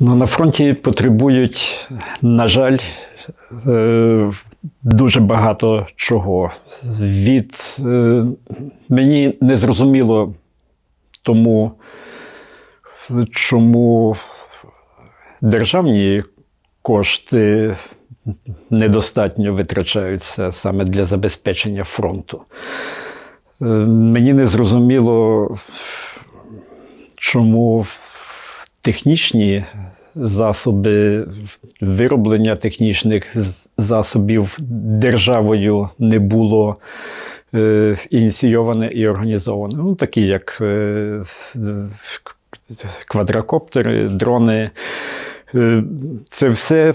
Ну, на фронті потребують, на жаль, е, дуже багато чого. Від е, мені не зрозуміло тому, чому державні кошти недостатньо витрачаються саме для забезпечення фронту. Е, Мені не зрозуміло, чому технічні засоби, вироблення технічних засобів державою не було е, ініційоване і організоване. Ну, такі як е, квадрокоптери, дрони. Е, Це все,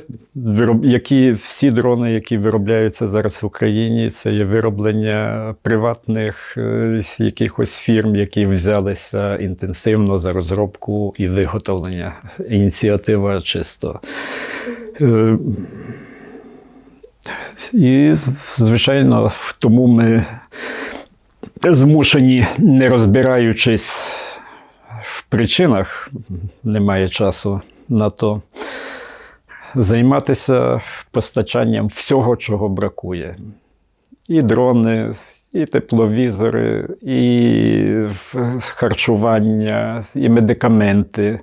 які, всі дрони, які виробляються зараз в Україні, це є вироблення приватних е, якихось фірм, які взялися інтенсивно за розробку і виготовлення. Ініціатива чисто. Е, І, звичайно, тому ми змушені, не розбираючись в причинах, немає часу на то, займатися постачанням всього, чого бракує. І дрони, і тепловізори, і харчування, і медикаменти.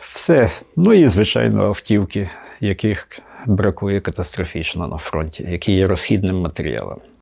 Все. Ну і, звичайно, автівки, яких бракує катастрофічно на фронті, які є розхідним матеріалом.